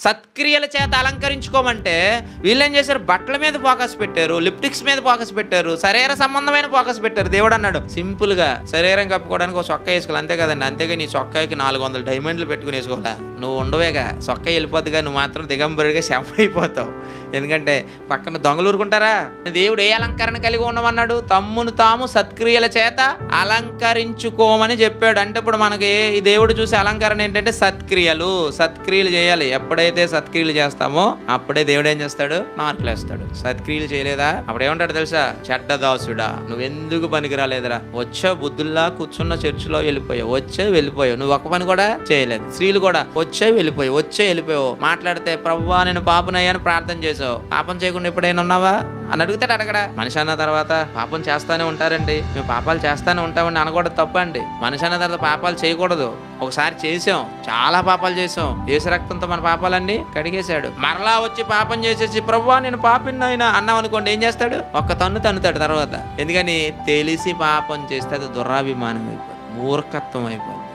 సత్క్రియల చేత అలంకరించుకోమంటే వీళ్ళేం చేశారు? బట్టల మీద ఫోకస్ పెట్టారు లిప్టిక్స్ మీద ఫోకస్ పెట్టారు శరీర సంబంధమైన ఫోకస్ పెట్టారు. దేవుడు అన్నాడు సింపుల్గా శరీరం కప్పుకోవడానికి ఒక చొక్కా వేసుకోవాలి. అంతే కదండి. అంతేగా నీ చొక్కాకి నాలుగు వందల డైమండ్లు పెట్టుకుని వేసుకోవాలా? నువ్వు ఉండవేగా. చొక్క వెళ్ళిపోద్దిగా. నువ్వు మాత్రం దిగంబరిగా శవం అయిపోతావు ఎందుకంటే పక్కన దొంగలు ఊరుకుంటారా? దేవుడు ఏ అలంకరణ కలిగి ఉండమన్నాడు? తమ్మును తాము సత్క్రియల చేత అలంకరించుకోమని చెప్పాడు. అంటే ఇప్పుడు మనకి ఈ దేవుడు చూసే అలంకరణ ఏంటంటే సత్క్రియలు. సత్క్రియలు చేయాలి. ఎప్పుడైతే సత్క్రియలు చేస్తామో అప్పుడే దేవుడు ఏం చేస్తాడు? మార్కులు వేస్తాడు సత్క్రియలు చేయలేదా? అప్పుడు ఏమంటాడు తెలుసా? చెడ్డదాసుడా నువ్వెందుకు పనికి రాలేదురా వచ్చావు బుద్ధుల్లా కూర్చున్న చర్చిలో వెళ్ళిపోయావు. వచ్చే వెళ్ళిపోయావు. నువ్వు ఒక పని కూడా చేయలేదు. స్త్రీలు కూడా వచ్చే వెళ్ళిపోయావు. వచ్చే వెళ్ళిపోయావు. మాట్లాడితే ప్రవ్వా నేను పాపనయ్యాను ప్రార్థన చేసావు పాపం చేయకుండా ఎప్పుడైనా ఉన్నావా? అని అడుగుతాడు అడగడా. మనిషి అన్న తర్వాత పాపం చేస్తానే ఉంటారండి. మేము పాపాలు చేస్తానే ఉంటామండి అనకూడదు తప్పండి. మనిషి అన్న తర్వాత పాపాలు చేయకూడదు. ఒకసారి చేసాం చాలా పాపాలు చేసాం ఏసు రక్తంతో మన పాపాలన్నీ కడిగేశాడు. మరలా వచ్చి పాపం చేసేసి ప్రవ్వా నేను పాపిన్నైనా అన్నాం అనుకోండి ఏం చేస్తాడు? ఒక్క తన్ను తన్నుతాడు తర్వాత. ఎందుకని? తెలిసి పాపం చేస్తే అది దురాభిమానం అయిపోతుంది మూర్ఖత్వం అయిపోతుంది.